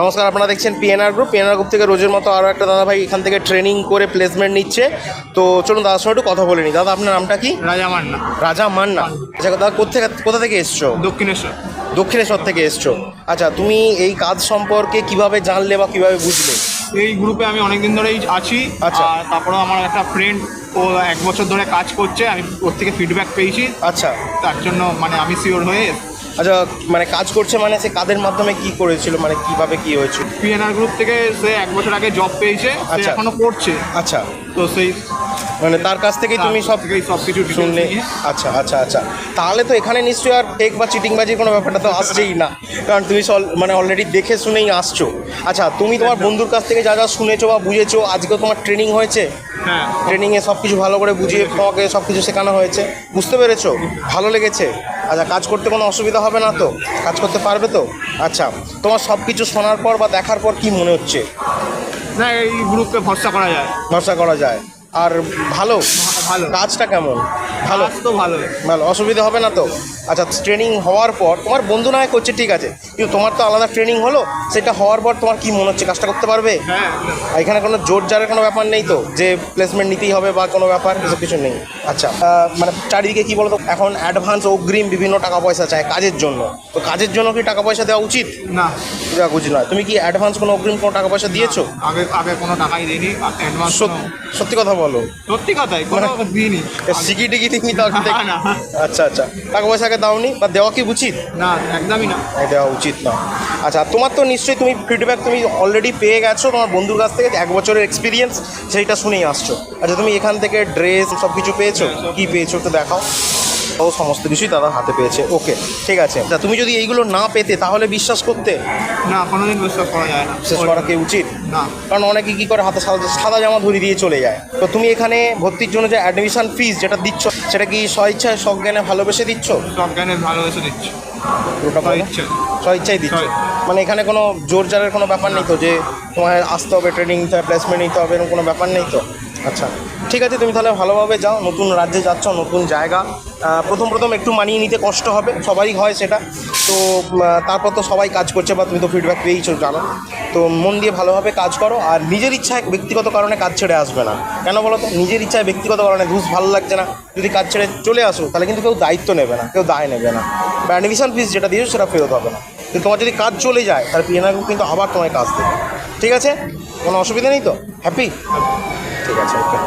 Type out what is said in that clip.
নমস্কার আপনারা দেখছেন পিএনআর গ্রুপ পিএনআর গ্রুপ থেকে রোজের মতো আরও একটা দাদা ভাই এখান থেকে ট্রেনিং করে প্লেসমেন্ট নিচ্ছে। তো চলুন দাদার সঙ্গে একটু কথা বলে নিই। দাদা আপনার নামটা কি? রাজা মান্না। রাজা মান্না। আচ্ছা দাদা কোথেকে কোথা থেকে এসছো? দক্ষিণেশ্বর। দক্ষিণেশ্বর থেকে এসছো। আচ্ছা তুমি এই কাজ সম্পর্কে কীভাবে জানলে বা কীভাবে বুঝলে? এই গ্রুপে আমি অনেকদিন ধরেই আছি। আচ্ছা। তারপরে আমার একটা ফ্রেন্ড ও এক বছর ধরে কাজ করছে। আমি ওর থেকে ফিডব্যাক পেয়েছি। আচ্ছা। তার জন্য মানে আমি শিওর হয়ে আচ্ছা মানে কাজ করছে মানে সে কাদের মাধ্যমে কি করেছিল? মানে কীভাবে কি হয়েছিল? পিএনআর গ্রুপ থেকে সে এক বছর আগে জব পেয়েছে সে আচ্ছা। এখনও করছে। আচ্ছা। তো সেই মানে তার কাছ থেকেই তুমি সব সব কিছু শুনলে। আচ্ছা আচ্ছা আচ্ছা। তাহলে তো এখানে নিশ্চয়ই আর টেক বা চিটিংবাজির কোনো ব্যাপারটা তো আসছেই না। কারণ তুমি মানে অলরেডি দেখে শুনেই আসছো। আচ্ছা তুমি তোমার বন্ধুর কাছ থেকে যা যা শুনেছো বা বুঝেছ আজকে তোমার ট্রেনিং হয়েছে? হ্যাঁ। ট্রেনিংয়ে সব কিছু ভালো করে বুঝিয়ে তোমাকে সব কিছু শেখানো হয়েছে। বুঝতে পেরেছ? ভালো লেগেছে? আচ্ছা কাজ করতে কোনো অসুবিধা হবে না তো? কাজ করতে পারবে তো? আচ্ছা তোমার সব কিছু শোনার পর বা দেখার পর কি মনে হচ্ছে? না এই গ্রুপকে ভরসা করা যায়। ভরসা করা যায়। আর ভালো ভালো। কাজটা কেমন? ভালো? তো ভালো। ভালো। অসুবিধা হবে না তো? আচ্ছা ট্রেনিং হওয়ার পর তোমার বন্ধু না হয় করছে ঠিক আছে। কিন্তু তোমার তো আলাদা ট্রেনিং হলো সেটা হওয়ার পর তোমার কি মনে হচ্ছে? কাজটা করতে পারবে? হ্যাঁ। এখানে কোনো জোর জারের কোনো ব্যাপার নেই তো? যে প্লেসমেন্ট নিতেই হবে বা কোনো ব্যাপার এসব কিছু নেই। আচ্ছা মানে চারিদিকে কি বলতো? এখন অ্যাডভান্স অগ্রিম বিভিন্ন টাকা পয়সা চায় কাজের জন্য। তো কাজের জন্য কি টাকা পয়সা দেওয়া উচিত? না। দেওয়া উচিত নয়। তুমি কি অ্যাডভান্স কোনো অগ্রিম কোনো টাকা পয়সা দিয়েছ? আগে আগে কোনো টাকাই দিইনি। অ্যাডভান্স সত্যি কথা বলো। সত্যি কথাই। কোনো দিইনি। সিকি টিকি দিইনি না। আচ্ছা আচ্ছা। টাকা পয়সা আগে দাওনি? বা দেওয়া কি উচিত? না একদমই না। দেওয়া উচিত না। আচ্ছা তোমার তো নিশ্চয়ই তুমি ফিডব্যাক তুমি অলরেডি পেয়ে গেছো তোমার বন্ধুর কাছ থেকে এক বছরের এক্সপিরিয়েন্স সেইটা শুনেই আসছো। আচ্ছা তুমি এখান থেকে ড্রেস সব কিছু পেয়েছ? কি পেয়েছ একটু দেখাও। ও সমস্ত কিছুই দাদা হাতে পেয়েছে। ওকে ঠিক আছে। তা তুমি যদি এইগুলো না পেতে তাহলে বিশ্বাস করতে? না কোনোদিন বিশ্বাস করা যায় না। শেষ করা কি উচিত? না। কারণ অনেকে কী করে হাতে সাদা সাদা জামা ধরিয়ে দিয়ে চলে যায়। তো তুমি এখানে ভর্তির জন্য যে অ্যাডমিশন ফিস যেটা দিচ্ছ সেটা কি স্বইচ্ছায় সজ্ঞানে ভালোবেসে দিচ্ছ? সব জ্ঞানের ভালোবেসে দিচ্ছে। ইচ্ছে স্বইচ্ছাই দিচ্ছ। মানে এখানে কোনো জোর জারের কোনো ব্যাপার নেই তো যে তোমার আসতে হবে ট্রেনিং নিতে হবে প্লেসমেন্ট নিতে হবে এরকম কোনো ব্যাপার নেই তো? আচ্ছা ঠিক আছে তুমি তাহলে ভালোভাবে যাও নতুন রাজ্যে যাচ্ছ নতুন জায়গা। প্রথম প্রথম একটু মানিয়ে নিতে কষ্ট হবে, সবারই হয় সেটা। তো তারপর তো সবাই কাজ করছে বা তুমি তো ফিডব্যাক পেয়েছ জানো। তো মন দিয়ে ভালোভাবে কাজ করো আর নিজের ইচ্ছায় ব্যক্তিগত কারণে কাজ ছেড়ে আসবে না। কেন বলো তো? নিজের ইচ্ছায় ব্যক্তিগত কারণে ঘুষ ভালো লাগছে না। যদি কাজ ছেড়ে চলে আসো, তাহলে কিন্তু কেউ দায়িত্ব নেবে না, কেউ দায় নেবে না। বা অ্যাডমিশন ফিস যেটা দিয়েছ, সেটা ফেরত হবে না। কিন্তু তোমার যদি কাজ চলে যায়, তাহলে পিএনআর গ্রুপ কিন্তু আবার তোমায় কাজ দেবে। ঠিক আছে? কোনো অসুবিধা নেই তো? হ্যাপি ঠিক আছে ওকে